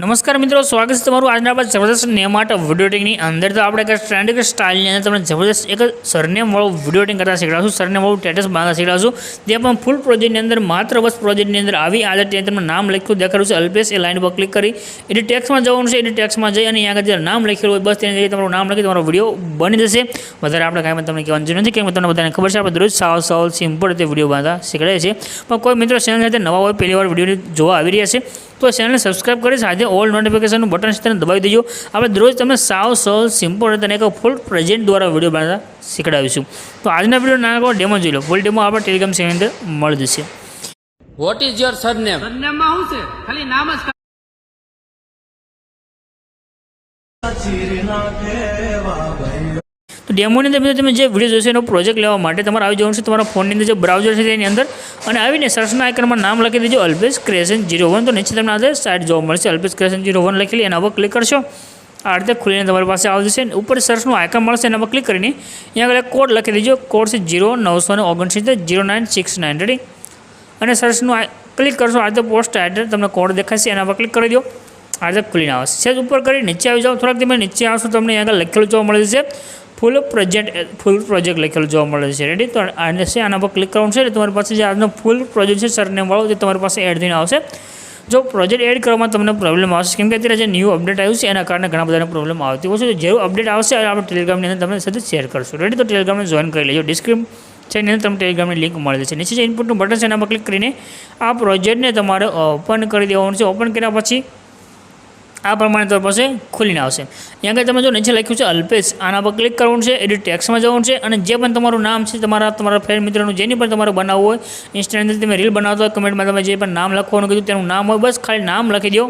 નમસ્કાર મિત્રો, સ્વાગત છે તમારું આજના આપણે જબરદસ્ત નેમાટ વીડિયો ટિંગની અંદર. તો આપણે એક સ્ટ્રેન્ડિક સ્ટાઇલની અંદર તમને જબરદસ્ત એક સરનેમ વાળું વીડિયો ટિંગ કરતા શીખડાશું સરનેમવાળું ટેટસ બાંધતા શીખડાશું જે પણ ફૂલ પ્રોજેક્ટની અંદર, માત્ર બસ પ્રોજેક્ટની અંદર આવી આજે ત્યાં તમને નામ લખ્યું દેખાડ્યું છે. અલ્પેશ, એ લાઈન પર ક્લિક કરી. એટલે ટેક્સમાં જવાનું છે એટલે ટેક્સમાં જઈ અને અહીંયા આગળ નામ લખેલું હોય, બસ તેની તમારું નામ લખી તમારો વીડિયો બની જશે. વધારે આપણે કાંઈ તમને કહેવાનું જરૂર નથી. કેમ કે તમને બધાને ખબર છે, આપણે દરરોજ સાવ સાવ સિમ્પલ રીતે વીડિયો બાંધતા શીખડાય છે પણ કોઈ મિત્રો ચેનલ સાથે નવા હોય, પહેલી વાર વીડિયો જોવા આવી રહ્યા છે તો ચેનલને સબસ્ક્રાઇબ કરી સાથે ઓલ નોટિફિકેશનનું બટન છે તેને દબાવી દેજો. આપણે દરરોજ તમને સાવ સરળ સિમ્પલ અને એક ફૂલ પ્રેઝન્ટ દ્વારા વીડિયો બનાવતા શીખડાવીશું. તો આજના વીડિયો નાના ડેમો જોઈ લો. ફૂલ ડેમો આપણે ટેલિગ્રામ ચેનલ અંદર મળી જશે. વોટ ઇઝ યોર સરનેમ સરનેમમાં શું છે? ખાલી નામ જ તો ડેમોની અંદર તમે જે વીડિયો જોશો એનો પ્રોજેક્ટ લેવા માટે તમારે આવી જવાનું છે તમારા ફોનની અંદર જે બ્રાઉઝર છે તેની અંદર. અને આવીને સર્ચના આઇકનમાં નામ લખી દેજો અલ્પેશ ક્રેશન જીરો વન તો નીચે તમને આજે સાઇટ જોવા મળશે. અલ્પેશ ક્રેશન જીરો વન લખેલી એના પર ક્લિક કરશો. આ રીતે ખુલીને તમારી પાસે આવી જશે. ઉપર સર્ચનું આઇકન મળશે એના પર ક્લિક કરીને અહીંયા આગળ કોડ લખી દેજો. કોડ છે જીરો નવસો ને ઓગણસિત્તેર zero nine six nine ready અને સર્ચનું ક્લિક કરશો. આ રીતે પોસ્ટ એડ્રેસ તમને કોડ દેખાશે એના પર ક્લિક કરી દો. આ રીતે ખુલીને આવશે. સેજ ઉપર કરી નીચે આવી જાઓ. થોડાક તમે નીચે આવશો તમને અહીંયા આગળ લખેલું જોવા મળે છે ફૂલ પ્રોજેક્ટ ફૂલ પ્રોજેક્ટ લખેલું જોવા મળે છે. રેડી તો આને છે, આના પર ક્લિક કરવાનું છે. એટલે તમારી પાસે જે આજનો ફૂલ પ્રોજેક્ટ છે સરને મળો તે તમારી પાસે એડ થઈને આવશે. જો પ્રોજેક્ટ એડ કરવામાં તમને પ્રોબ્લેમ આવશે, કેમ કે અત્યારે જે ન્યૂ અપડેટ આવ્યું છે, એના કારણે ઘણા બધાને પ્રોબ્લેમ આવતી હોય છે. જેવું અપડેટ આવશે આપણે ટેલિગ્રામની અંદર તમને સાથે શેર કરશું. રેડી તો ટેલિગ્રામને જોઈન કરી લેજો. ડિસ્ક્રિપ્શન છે એની અંદર તમને ટેલિગ્રામની લિંક મળી જશે. નીચે જે ઇનપુટનું બટન છે, એના પર ક્લિક કરીને આ પ્રોજેક્ટને તમારે ઓપન કરી દેવાનું છે. ઓપન કર્યા પછી આ પ્રમાણે તમારી પાસે ખુલીને આવશે. અહીંયા આગળ તમે જો નીચે લખ્યું છે, અલ્પેશ, આના પર ક્લિક કરવાનું છે એડિટ ટેક્સમાં જવાનું છે અને જે પણ તમારું નામ છે, તમારા તમારા ફ્રેન્ડ મિત્રનું જેની પણ તમારું બનાવવું હોય ઇન્સ્ટાની અંદર તમે રીલ બનાવતા હોય કમેન્ટમાં તમે જે પણ નામ લખવાનું કીધું તેનું નામ હોય, બસ ખાલી નામ લખી દો.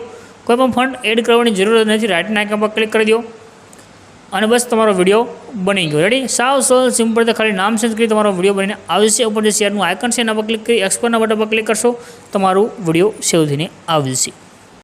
કોઈ પણ ફંડ એડ કરવાની જરૂર નથી રાઇટના આઇકન પર ક્લિક કરી દો. અને બસ તમારો વીડિયો બની ગયો. રેડી સાવ સરળ સિમ્પલ તો ખાલી નામ સેન્સ કરી તમારો વીડિયો બનીને આવશે ઉપર જે શેરનું આઇકન છે, એના પર ક્લિક કરી એક્સપોર્ટના બટન પર ક્લિક કરશો, તમારું વીડિયો સેવ થઈને આવી જશે.